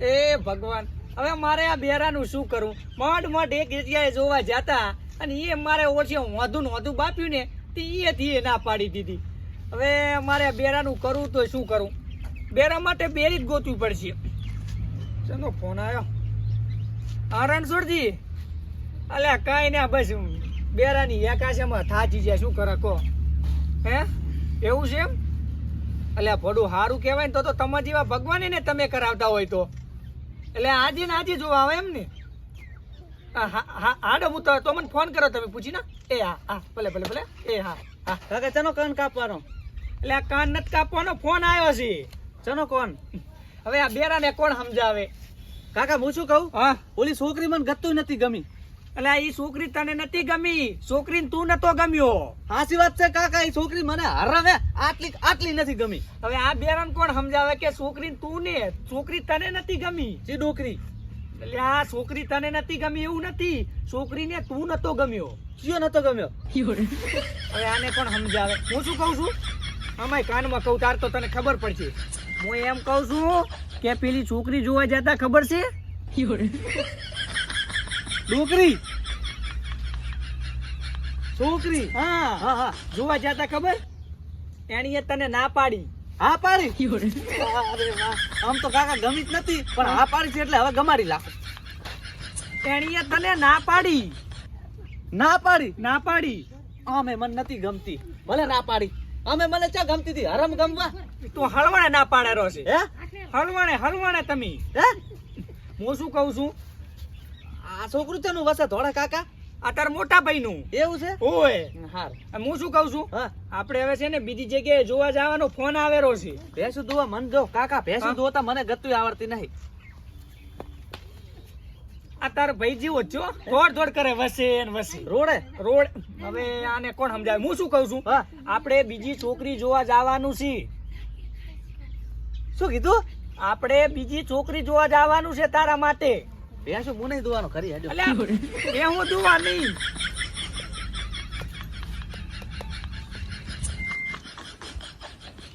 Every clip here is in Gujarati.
એ ભગવાન, હવે મારે આ બેરાનું શું કરું? મોઢ મઢ એક જગ્યાએ જોવા જતા અને એ મારે ઓછી વધુ વધુ બાપ્યું ને, તે એથી એ ના પાડી દીધી. હવે મારે બેરાનું કરવું તો શું કરું? બેરા માટે બેરી જ ગોતવી પડશે. ચલો, ફોન આવ્યો હા રણછોડજી અલ્યા કાંઈ ના, બસ બેરાની એકાશામાં થાચી જાય, શું કરે કહો? હે? એવું છે એમ? અલ્યા ભડું સારું કહેવાય ને તો તો તમારા જેવા ભગવાન ને તમે કરાવતા હોય તો. એટલે આજે ને આજે જોવા આવે એમ ને હા હા હા હાડો હું તો તો મને ફોન કરો તમે પૂછી ના એ હા હા ભલે ભલે ભલે. એ હા હા. કાકા ચનો કાન કાપવાનો? એટલે આ કાન નથી કાપવાનો ફોન આવ્યો છે. ચનો કોણ હવે આ બેરાને કોણ સમજાવે? કાકા હું શું કહું? હા. ઓલી છોકરી મને ગતું નથી ગમી. એટલે આ છોકરી તને નથી ગમી. છોકરીને તું નતો ગમ્યો. હાસી વાત છે કાકા એ છોકરી મને હરાવે આટલી આટલી નથી ગમી. હવે આ બેરાને કોણ સમજાવે કે છોકરીને તું ને છોકરી તને નથી ગમી? જે ડોકરી. એટલે આ છોકરી તને નથી ગમી એવું નથી. છોકરીને તું નતો ગમ્યો. કયો નતો ગમ્યો? હવે આને પણ સમજાવે? હું શું કહું છું? અમાય કાનમાં કહું તાર તો તને ખબર પડશે. હું એમ કહું છું કે પેલી છોકરી જોવા જતા ખબર છે? ડોકરી છોકરી? હા હા હા. જોવા જતા ખબર? એણીએ તને ના પાડી. હા પાડી? અરે વાહ. આમ તો કાકા ગમી જ નથી પણ હા પાડી છે એટલે હવે ગમાડી લાખો એણીએ તને ના પાડી. ના પાડી? ના પાડી. અમે મને નથી ગમતી. ભલે ના પાડી. અમે મને ચા ગમતી હતી? હરમ ગમવા? તું હળવાણે ના પાડેલો છે. હે? હળવાણે હળવાણે તમે. હે? હું શું કહું છું? આ છોકરું છે નું વસે ધોળા કાકા? અત્યારે મોટા ભાઈ નું એવું છે? ઓય. હાર. હું શું કહું છું? આપણે હવે છે ને બીજી જગ્યાએ જોવા જવાનો ફોન આવેલો છે. ભેંસું દોવા મન દો કાકા ભેંસું દોતા મને ગતું આવડતી નહીં. આ ભાઈ જીવો જ છો દોડ દોડ કરે વસે ને વસે. રોડે? રોડ. હવે આને કોણ સમજાવે? હું શું કહું છું? હા. આપણે બીજી છોકરી જોવા જવાનું છે. શું કીધું? આપણે બીજી છોકરી જોવા જવાનું છે તારા માટે. ભેંસું નહીં દોવાનું ખરી હેડો એ હું દુવા નહીં.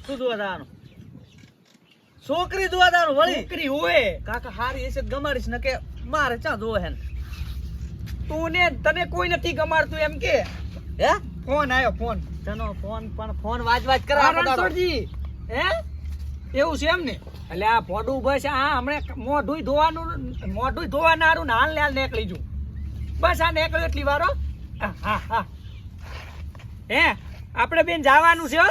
શું દોવા જવાનું છોકરી દોવા જવાનું વળી? છોકરી હોય. કાકા હારી એસે ગમાડીશ ને કે મારે ચા દોવે હેન તું ને? તને કોઈ નથી ગમાડતું એમ કે? હે? ફોન આવ્યો ફોન. તનો ફોન પણ ફોન વાજ વાજ કરા હે? એવું છે એમ ને એટલે આ ભોડું બસ આ હમણે મોઢું ધોવાનું મોઢું ધોવાનારું ને હાલ ને હાલ નીકળી જુ બસ આ નીકળ્યો એટલી વારો હા. હા હા. આપણે બેન જવાનું છે હો.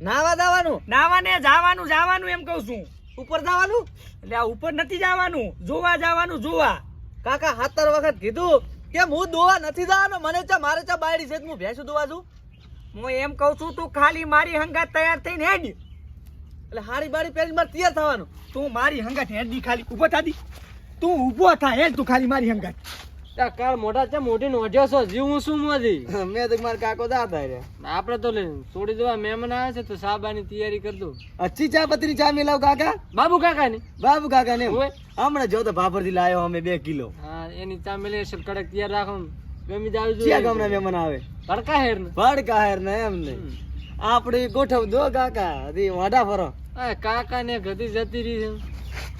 નાવા દાવાનું? નાવાને જવાનું જવાનું એમ કહું છું. ઉપર જવાનું? એટલે આ ઉપર નથી જવાનું જોવા જવાનું જોવા. કાકા હાતર વખત કીધું કે હું દોવા નથી જવાનો મને ચા મારે ચા બાયડી છે હું ભેંસું દોવા છું હું એમ કહું છું તું ખાલી મારી હંગાત તૈયાર થઈને હેડ. એટલે હાડી બાડી પહેરી મારે તૈયાર થવાનું. તું મારી હંગાત હેડી ખાલી ઊભો થાતી તું ઊભો થા હેડ તું ખાલી મારી હંગાત. કાળ મોટા છે મોટી નોંધ્યો છો જીવું શું મોદી મેં તો મારા કાકો દાદા રે આપણે તો લે છોડી દેવા મહેમાન આવે છે તો સાબાની તૈયારી કરી દઉં. અચ્છી ચા પત્રી ચા મિલાવ કાકા? બાબુ કાકા ની બાબુ કાકા ને ઓય. હમણાં જો તો ભાભરથી લાયો અમે બે કિલો. હા એની ચા મેલે છે કડક તૈયાર રાખો ગમી જાવ ચિયા ગામના મહેમાન આવે? ભડકા હેર ને ભડકા હેર ને એમ ને આપણે ગોઠવ દો કાકા દી વાડા ફરો. એ કાકા ને ગધી જતી રહી છે.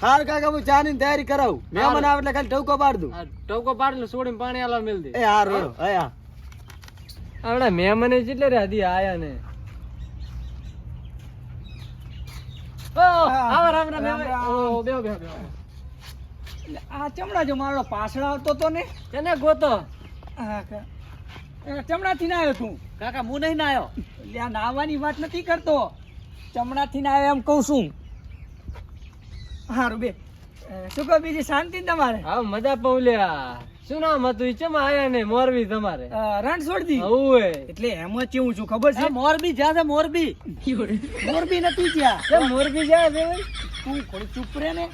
હાર કાકા હું ચા ની તૈયારી કરાવું. મહેમાન આવે એટલે ખાલી ટવકો પાડ દઉં. ટવકો પાડ પાડલે છોડીને પાણી આલા મેલ દે. એ હાર રો હે? હા આવડે મહેમાન જેટલે રે હદી આયા ને. ઓ આવો રામ રામ. ઓ બેહો બેહો આ ચમડા જો મારો પાછળ આવતો તો ને? એને ગોતો. હા ક- એ ચમડાથી ના આવ્યો તું. કાકા હું નહીં નાયો. એટલે નાવાની વાત નથી કરતો. ચમડાથી ના આવ્યો એમ કહું છું. હારું બે. શું કહો બીજી શાંતિ તમારે? હા મજા પૌલ્યા શું નામ હતું ચમ આયા ને મોરબી તમારે? રણછોડજી ઓવે એટલે એમાં કેવું છું ખબર છે? મોરબી જ્યાં છે મોરબી. મોરબી નથી ત્યાં. મોરબી જ્યાં છે તું થોડી ચૂપ રે ને.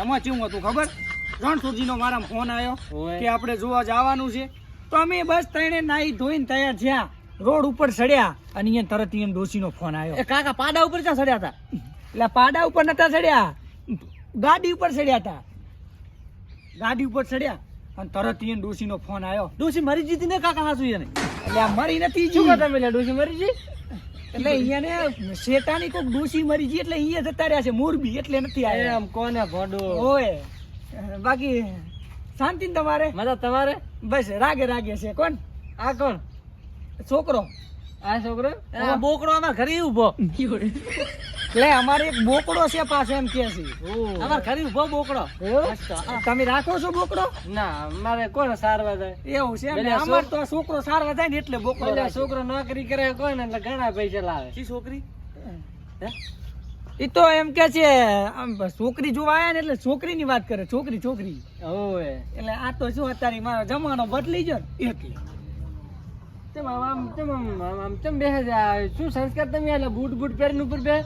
એમાં કેવું હતું ખબર? રણછોડજી નો મારા ફોન આવ્યો. કે આપણે જોવા જવાનું છે. તો અમે બસ ત્રણે નાઈ ધોઈને તૈયાર થયા. રોડ ઉપર ચડ્યા અને અહીંયા તરત અહીંયા ડોશીનો ફોન આવ્યો. કાકા પાડા ઉપર ક્યાં સડ્યા હતા? એટલે પાડા ઉપર નતા ચડ્યા. ગાડી ઉપર ચડ્યા હતા. ગાડી ઉપર ચડ્યા અને તરત અહીંયા ડોશીનો ફોન આવ્યો. ડોસી મરી જીતી ને કાકા હાસુ એને? એટલે મરી નથી શું જી. કહો તમે લે ડોશી મરી જી એટલે અહીંયા શેતાની કોક ડોસી મરી ગઈ એટલે અહીંયા જતા રહ્યા છે. મોરબી એટલે નથી આવ્યા. એમ કોને ભડો? ઓય બાકી શાંતિ ને તમારે? મજા તમારે? બસ રાગે રાગે છે. કોણ? આ કોણ? છોકરો. આ છોકરો? બોકડો અમાર ઘરે ઊભો એટલે અમારે એક બોકડો છે પાછો એમ કે છે. અમાર ઘરે ઊભો બોકડો. તમે રાખો છો બોકડો? ના અમારે કોણ સારવા જાય? એવું છે અમાર તો છોકરો સારવા થાય ને એટલે બોકડો છોકરો નોકરી કરે કોઈ ને એટલે ઘણા પૈસા લાવે. જી છોકરી? ઈ તો એમ કે છે આમ છોકરી જોવા આવ્યા ને એટલે છોકરીની વાત કરે છોકરી છોકરી. ઓય એટલે આ તો શું અત્યારે મારો જમાનો બદલી ગયો એટલે ચમ આમ તેમ આમ ચમ બેસે શું સંસ્કાર તમે એટલે બૂટ બૂટ પહેરીને ઉપર બે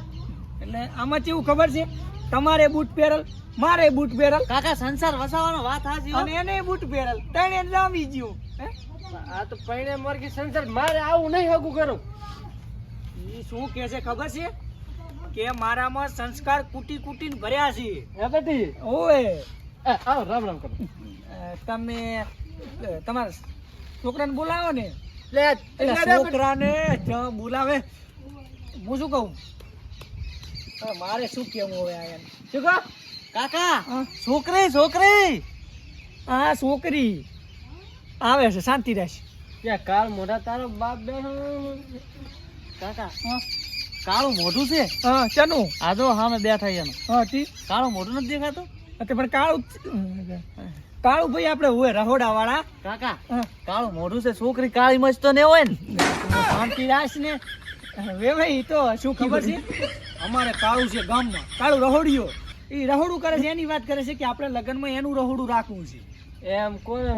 એટલે આમાં કેવું ખબર છે? તમારે બૂટ પહેરલ મારે બૂટ પહેરલ. કાકા સંસાર વસાવાનો વાત હાજી. અને એને બૂટ પહેરલ. તણે જામી ગયું. આ તો પૈણે મરગી સંસાર. મારે આવું નહીં હગું કરું. ઈ શું કે છે ખબર છે? કે મારામાં સંસ્કાર કુટી કુટીને ભર્યા છે. હે બેટી? ઓય એ, આવો રામ રામ કરો. તમે તમારા છોકરાને બોલાવો ને. લે છોકરાને બોલાવે. હું શું કહું? મારે શું કેવું હવે આ શું કહો? કાકા! છોકરી છોકરી! આ છોકરી આવે છે શાંતિ રહેશે. ત્યાં કાલ મોઢા તારો બાપ બેઠો કાકા હા. કાળું મોઢું છે? હા ચાનું આ જો સામે બેઠા એનું. હા તી કાળું મોઢું નથી દેખાતું? તે પણ કાળું કાળું ભાઈ આપણે હોય રહોડા વાળા કાકા કાળું મોઢું છે છોકરી કાળી મસ્ત તો ને હોય ને. શાંતિ રાખ ને. વે ભાઈ તો શું ખબર છે? અમારે કાળું છે ગામમાં. કાળું રહોડિયો એ રહોડું કરે છે એની વાત કરે છે કે આપણે લગ્નમાં એનું રહોડું રાખવું છે. એમ કોઈ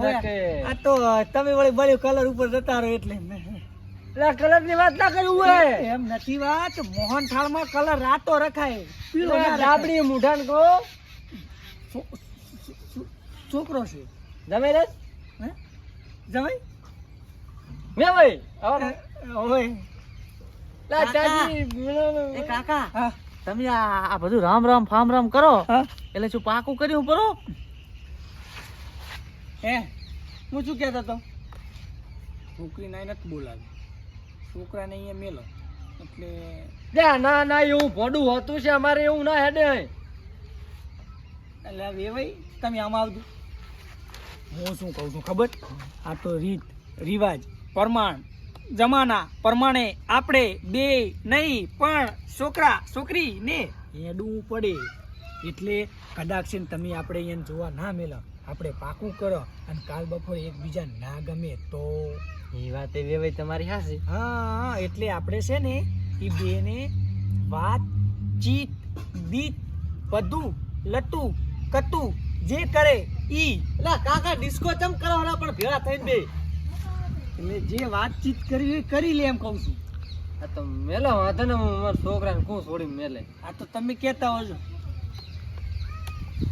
આ તો તમે વળી બળ્યો કલર ઉપર જતા રહો એટલે એટલે કલરની વાત ના કરવું હોય. એમ નથી વાત. મોહન થાળમાં કલર રાતો રખાય. પીળો ના રખાય. ડાબડી મુઠાન કહો. છો- છો- છોકરો છે. જમે રે જમાઈ? મે ભાઈ લા કાકા. એ કાકા. તમે આ આ બધું રામ રામ ફામ રામ કરો. એટલે શું પાકું કર્યું પરો હે? હું શું કહેતો હતો? છોકરી નાઈ નથી બોલાવી છોકરાને અહીંયા મેલો. એટલે ના ના એવું ભોડું હતું છે અમારે એવું ના હેડે. એટલે હવે ભાઈ તમે આમાં આવજો. હું શું કહું છું ખબર? આ તો રીત રિવાજ પ્રમાણ જમાના પ્રમાણે આપણે બે નહીં પણ છોકરા છોકરી ને હેડવું પડે. એટલે કદાચ તમે આપણે અહીંયા જોવા ના મેલો. આપણે પાકું કરો અને કાલ બપોરે એકબીજા ના ગમે તો. એ વાત એ ભાઈ તમારી હાસી હા હા, એટલે આપણે છે ને એ બેને વાત ચીત બીત બધું લતું કતું જે કરે ઈ. એટલે કાકા ડિસ્કો ચમ કરાવના પણ ભેળા થઈને બે. એટલે જે વાતચીત કરવી હોય કરી લે એમ કહું છું. આ તો મેલો વાંધો ને હું મારા છોકરાને કહું છોડી મેલે. આ તો તમે કહેતા હો છો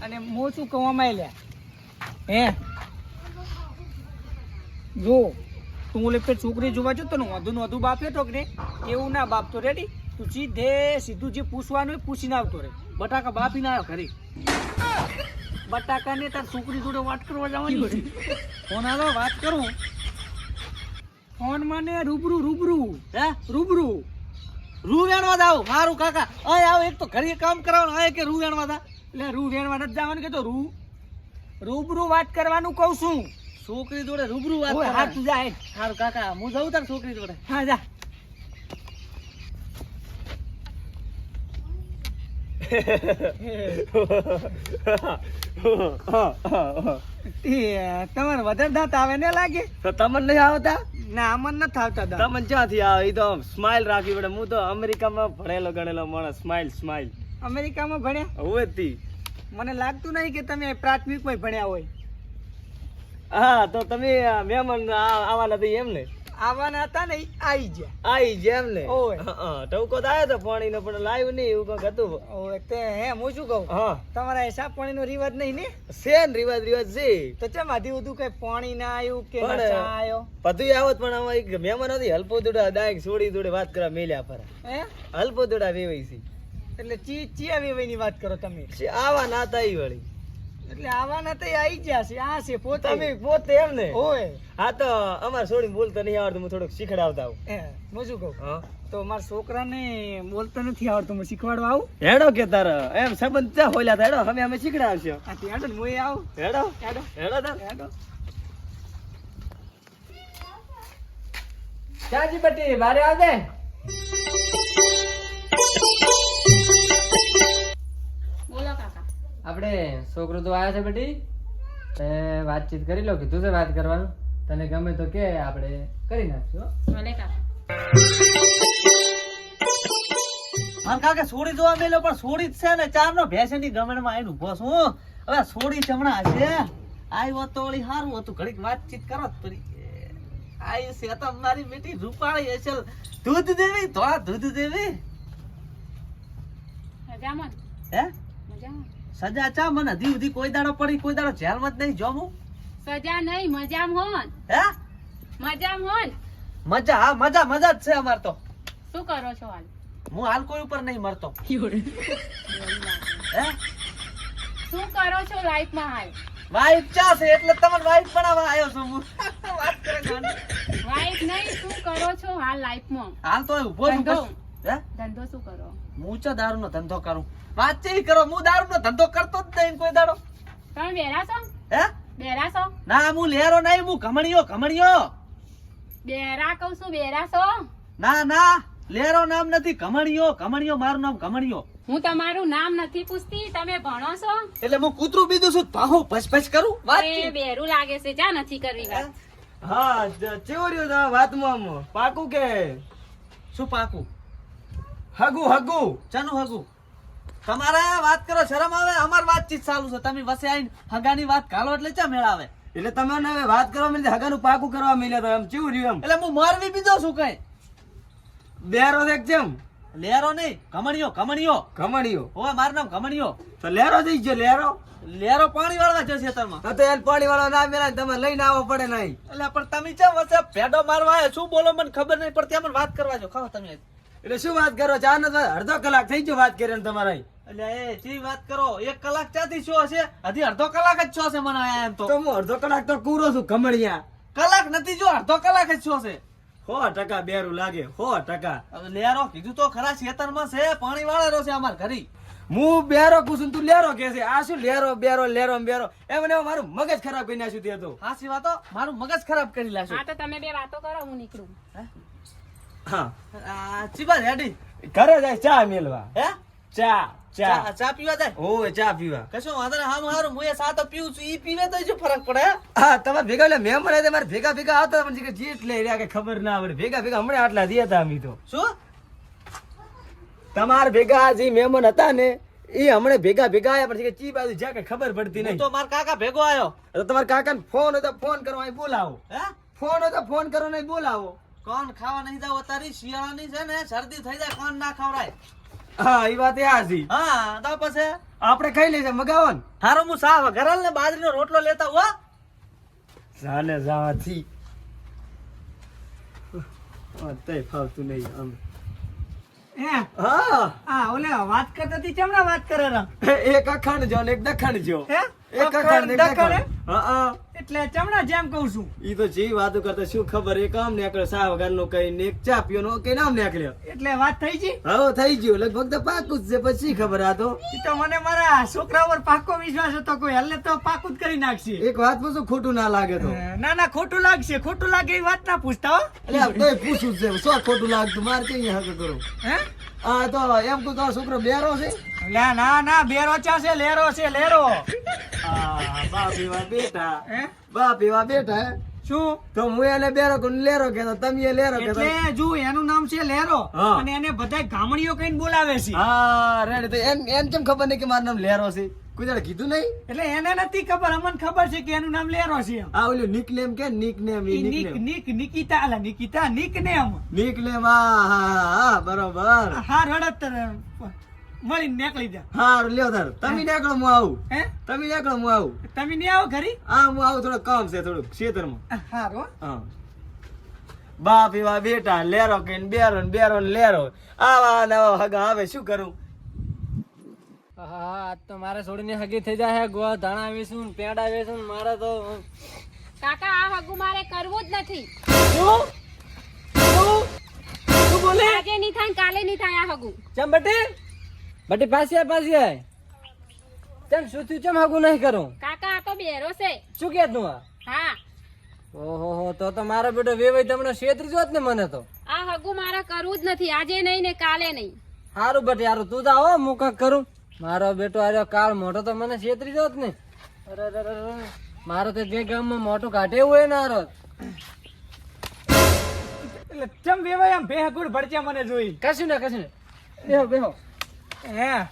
અને હું શું કહેવામાં લ્યા? હે? જો તું પેલી છોકરી જોવા જતો ને વધુ વધુ બાપે કે એવું ના બાપ તો રેડી તું સીધે સીધું જે પૂછવાનું પૂછીને આવતો રે બટાકા બાપી ના આવ્યો ઘરે. બટાકા ને તાર છોકરી જોડે વાત કરવા જવાની હોય. ફોન આલો, વાત કરું. ફોનમાં ને રૂબરૂ રૂબરૂ, હે? રૂબરૂ. રૂ વેણવા જાવ મારું કાકા. અહીં આવો, એક તો ઘરે કામ કરાવવાનું, અહીં કે રૂ વેણવા દા એટલે રૂ વેણવા નથી જવાનું કે તો રૂ. રૂબરૂ વાત કરવાનું કહું છું. છોકરી જોડે રૂબરૂ વાત ઓય, હા તું જા હેડ. સારું કાકા હું જાઉં તાર છોકરી જોડે. હા જા. તમારે વધારે દાંત આવે ને લાગે? તો તમને નહીં આવતા? ના અમને નથી આવતા દાંત. તમને ક્યાંથી આવે? એ તો સ્માઇલ રાખવી પડે હું તો અમેરિકામાં ભણેલો ગણેલો માણસ. સ્માઇલ સ્માઇલ અમેરિકામાં ભણ્યા? હવે મને લાગતું નહીં કે તમે પ્રાથમિકમાં ભણ્યા હોય. હા તો તમે મહેમાન આવવાના હતા એમ ને આવવાના હતા ને આવી ગયા. આઈ જેમ ને ઓય. હા ટવકો તો આવ્યો તો પાણીનો પણ લાવ્યું નહીં એવું કંઈક હતું. ઓય, તે હે હું શું કહું? હા. તમારા હિસાબ પાણીનો રિવાજ નહીં ને? શેન રિવાજ રિવાજ છે. તો ચમ આધી બધું કઈ પાણી ના આવ્યું કે પણ- ના આવ્યો બધું આવત પણ એક મહેમાન હતી હલપો દોડા ડાયક છોડી દોડે વાત કરવા મેલ્યા પર હે? હલપો દોડા વેવાઈ છે. એટલે ચી ચિયા વેવાઈની વાત કરો તમે? છે આવા નાતા ઈ વળી. એટલે આવાના તો આવી ગયા છે આ છે પોતે તમે પોતે એમ ને ઓય. હા તો અમાર છોડીને બોલતા નહીં આવડતું હું થોડુંક શીખડાવતા આવું. હું શું કહું? તો મારા છોકરાને બોલતા નથી આવડતું હું શીખવાડવા આવું? હેડો કે તાર એમ સંબંધ ચા હોલ્યા તા હેડો અમે અમે શીખડાવશું. આ તે હેડો ને હું આવું. હેડો. હેડો. હેડો તાર. હેડો. ચાજી પટ્ટી બારે આવજે? છોકરો તો આવ્યો છે બેટી? તે વાતચીત કરી લો કીધું છે વાત કરવાનું. તને ગમે તો કે આપણે કરી નાખશું. ભલે કાકા કાકા સોડી જોવા મેલો પણ સોડી જ છે ને ચાર નો ભેસેની ગમણમાં આવીને ઊભો છું હવે સોડી ચમણા છે. આવ્યો તો વળી સારું હતું. ઘડીક વાતચીત કરો પરી આઈ છે તો મારી બેટી રૂપાળી હશે. દૂધ દેવી તો આ દૂધ દેવી. મજામાં? હે? મજામાં? સજા ચા મને હજી સુધી કોઈ દાડો પડી કોઈ દાડો જેલમાં જ નહીં જોમું સજા નહીં મજામ હોન. હે? મજામ હોન. મજા હા મજા મજા જ છે અમાર તો. શું કરો છો હાલ? હું હાલ કોઈ ઉપર નહીં મરતો. હે? શું કરો છો લાઈફમાં હાલ? વાઈફ ચા છે એટલે તમને વાઈફ બનાવવા આવ્યો છું હું. વાત કરે. વાઈફ નહીં શું કરો છો હાલ લાઈફમાં? હાલ તો ઊભો છું. ધંધો. બસ. હે? ધંધો શું કરો? હું ચો દારૂનો ધંધો કરું? વાતચીત કરો હું દારૂનો ધંધો કરતો જ નહીં કોઈ દાડો. તમે બેરા છો હે? બેરા છો ના હું લેરો નહીં હું ઘમણીયો ઘમણીયો. બેરા કહું છું બેરા છો ના ના લેરો નામ નથી ઘમણીયો ઘમણીયો મારું નામ ઘમણીયો. હું તમારું નામ નથી પૂછતી તમે ભણો છો? એટલે હું કૂતરું બીજું છું ભાહું ભસ ભસ કરું? વાત બેરું લાગે છે જા નથી કરવી વાત. હા ચેવો રહ્યો તમારા વાતમાં પાકું કે? શું પાકું? હગુ હગુ. ચાનું હગુ? તમારે વાત કરો શરમ આવે? અમાર વાતચીત ચાલુ છે. તમે વસે આવીને હગાની વાત કાલો એટલે ચા મેળ આવે એટલે તમને હવે વાત કરવા મળી હગાનું પાકું કરવા મળ્યા તો એમ ચીવું રહ્યું એટલે હું મારવી બીજો છું કઈ? એમ બેરો કે જેમ. લેરો નહીં કમણીયો કમણીયો ખમણીઓ ઓય માર નામ કમણીયો તો લેરો થઈ ગયો લેરો? લેરો પાણી વાળવા જશે ખેતરમાં તો યાર પાણી વાળો ના મેળા તમે લઈને આવો પડે નહીં. એટલે પણ તમે ચા વસે ફેડો મારવા આવે શું બોલો મને ખબર નહીં પડતી. મને વાત કરવા જો. ખાવ તમે. એટલે શું વાત કરો? ચા ને અડધો કલાક થઈ ગયો વાત કરીને તમારે એટલે એ ચી વાત કરો? એક કલાક ચાથી શું હશે? હજી અડધો કલાક જ છો છે મને આયા એમ તો. તો હું અડધો કલાક તો કૂરો છું ખમણિયા. કલાક નથી જો અડધો કલાક જ છો છે સો ટકા બેરું લાગે સો ટકા. લેરો કીધું તો ખરા ખેતરમાં છે પાણી વાળેલો છે અમાર ઘરી. હું બેરો પૂછું તું લેરો કે છે? આ શું લેરો બેરો લેરો બેરો? એમ ને મારું મગજ ખરાબ કરી નાખ્યું તે તો. હાસી વાતો? મારું મગજ ખરાબ કરી હા તો તમે બે વાતો કરો હું નીકળું. હા. ચીબા રેડી ઘરે જાય ચા મેલવા. હે? ચા ચા. ચા પીવા જાય? ઓય ચા પીવા. કશો વાંધો ને હામ હારું હું એ સાતો પીવું છું ઈ પીવે તો શું ફરક પડે હા? તમારે ભેગા એટલે મેં મને મારે ભેગા ભેગા આવતા પણ જીત એટલે રહ્યા કે ખબર ના પડે. ભેગા ભેગા હમણાં આટલા દિયા હતા અમે તો. શું? તમાર ભેગા જે મહેમાન હતા ને એ હમણાં ભેગા ભેગા આવ્યા કે ચી બાજુ જ્યાં કઈ ખબર પડતી નહીં. તો મારા કાકા ભેગો આવ્યો તો તમારા કાકાને ફોન હતો ફોન કરવા બોલાવો. હે? ફોન હતો ફોન કરો નહીં બોલાવો. કોણ ખાવા નહીં જાવ તારી શિયાળાની છે ને શરદી થઈ જાય કોણ ના ખવડાય? હા એ વાત એ હાજી હા તો પછી? આપણે ખાઈ લેશે મગાવો ને. હારો હું સાવ વઘારેલ ને બાજરીનો રોટલો લેતા હો. જાને જાથી તે ફાવતું નહીં આમ. હે હા. આ ઓલે વાત કરતા હતી ચમણા વાત કરે રા? એક અખંડ જો ને એક દખણ જો એક અખંડ એક દખણ. હા હા. એટલે ચમડા જેમ કહું છું. ઈ તો જે વાતો કરતા શું ખબર એક આમ નીકળ્યો સા વગરનો કઈ ને ચા પીયો નો કઈ નામ નીકળ્યો? એટલે વાત થઈ ગઈ? હવે થઈ ગયું. લગભગ તો પાકું જ છે પછી ખબર આ તો? ઈ તો મને મારા છોકરા પર પાકો વિશ્વાસ હતો કોઈ. હલ્લે તો પાકું જ કરી નાખશે. એક વાત પૂછું ખોટું ના લાગે તો. ના ના ખોટું લાગશે. ખોટું લાગે એ વાત ના પૂછતા હો. એટલે પૂછું છે શું ખોટું લાગતું? મારે કઈ હક કરો. હે? આ તો એમ કહું તો છોકરો બેરો છે? ના ના ના બેરો ચા છે લેરો છે લેરો. આ બાપ એવા બેટા હે? બાપ એવા બેટા હે. શું? તો હું એને બેરો કહું લેરો કે તમે લેરો કે એટલે જો એનું નામ છે લેરો અને એને બધા ગામડીઓ કહીને બોલાવે છે. હા રેડી. તો એમ એમ કેમ ખબર નહીં કે મારું નામ લેરો છે? કોઈ દાડે કીધું નહીં? એટલે એને નથી ખબર અમને ખબર છે કે એનું નામ લેરો છે આ ઓલું નિકનેમ કે નિકનેમ ઈ ઈ નિક નિક નિકિતા અલા નિકિતા નિક નેમ નિકનેમ હા હા હા બરોબર. હાર હડત મળીને નીકળી જા. હારું લ્યો તાર. તમે નીકળો હું આવું. હે? તમે નીકળો હું આવું. તમે નહીં આવો ઘરી? હા હું આવું થોડું કામ છે થોડુંક ખેતરમાં હારો હા. બાપ એવા બેટા લેરો કે બેરો ને બેરો ને લેરો. આવા નવા હગા આવે શું કરું? હા આજ તો મારે છોડીને હગી થઈ જાય હે ગોળ ધાણા વેચું પેડા વેચું મારે તો કાકા આ હગું મારે કરવું જ નથી. શું? શું? શું બોલે? આજે નહીં થાય કાલે નહીં થાય આ હગું. ચમ બટી બટી પાછી આય પાસી આય. ચમ શું થયું ચમ હગું નહીં કરું? કાકા આ તો બેરો છે. શું કે તું આ? હા. ઓહો હો તો તો મારો બેટો વેવાઈ તમને છેતરી જોત ને મને તો. આ હગું મારે કરવું જ નથી. આજે નહીં ને કાલે નહીં. સારું બટી સારું તું તો હો હું કાંઈક કરું. મારો બેટો આર્યો કાળ મોટો તો મને છેતરી જોત ને. અરે અરે. મારો તો જે ગામમાં મોટું કાઢે એવું હોય ને હારો. એટલે ચમ વેવાય આમ ભેહકુર ભડચ્યા મને જોઈ? કશું ને કશું ને. બેહો બેહો. હે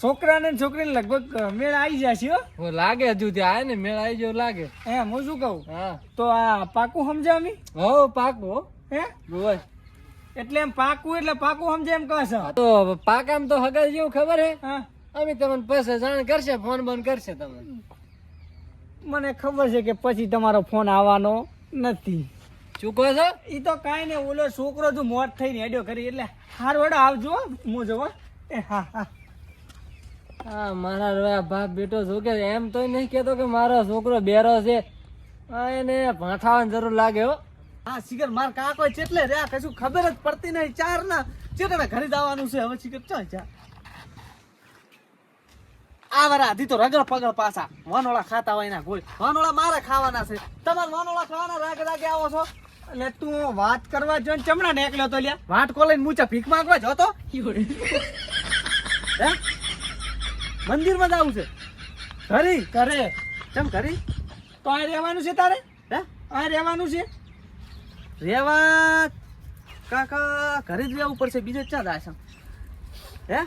છોકરાને ને છોકરીને લગભગ મેળ આવી જશે હો. લાગે હજુ ત્યાં ને મેળ આવી જેવું લાગે. હે હું શું કહું? હા. તો આ પાકું સમજાવી હો પાકું હે. બોલ. એટલે એમ પાકું એટલે પાકું સમજે એમ કહે તો પાકામ તો હગર જેવું ખબર હે? અમે તમને પછી જાણ કરશે ફોન બંધ કરશે તમને. મને ખબર છે કે પછી તમારો ફોન આવવાનો નથી. શું કહો છો? ઈ તો કાંઈ ને ઓલો છોકરો જો મોત થઈને હેડ્યો કરી એટલે હાર વડો આવજો હો, જોવા એ હા હા હા મારા રોયા બાપ બેટો શું કે એમ તો નહીં કેતો કે મારો છોકરો બેરો છે. એને ભાંઠાવાની જરૂર લાગે હો. હા શિખર માર કાકો ચેટલે રહ્યા કશું ખબર જ પડતી નહીં. ચાર ના ચેટલે ઘરે જવાનું છે હવે શિખર ચો ચા આ વારા આધી તો રગડ પગડ પાછા. વાનોળા ખાતા હોય ના કોઈ વાનોળા મારે ખાવાના છે. તમારે વાનોળા ખાવાના રાગ રાગે આવો છો? એટલે તું વાત કરવા જો ને ચમડા ને એકલો તો લ્યા. વાટ કોલે મૂચા ભીખ માંગવા જતો હે? મંદિરમાં જવું છે? ઘરી? ઘરે. ચમ ઘરી? તો આ રહેવાનું છે તારે? હે? આ રહેવાનું છે? રેવા કાકા ઘરે જ રહેવું પડશે બીજે ચા જાય હે?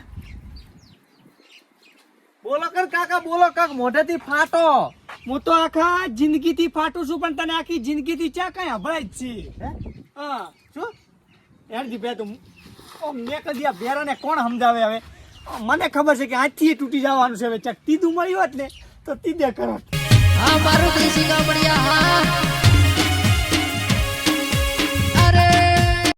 બોલો કર કાકા બોલો કાક મોઢેથી ફાટો. હું તો આખા જિંદગીથી ફાટું છું પણ તને આખી જિંદગીથી ચા કઈ હભળાય જ છે? હે? હા. શું? યારજી બે તું મેં કદી આ બેરાને કોણ સમજાવે હવે? મને ખબર છે કે આજથી તૂટી જવાનું છે. હવે ચક તીધું મળ્યું હોત ને, તો તીધે કરો હા, મારું દેશી ગામડિયા હા.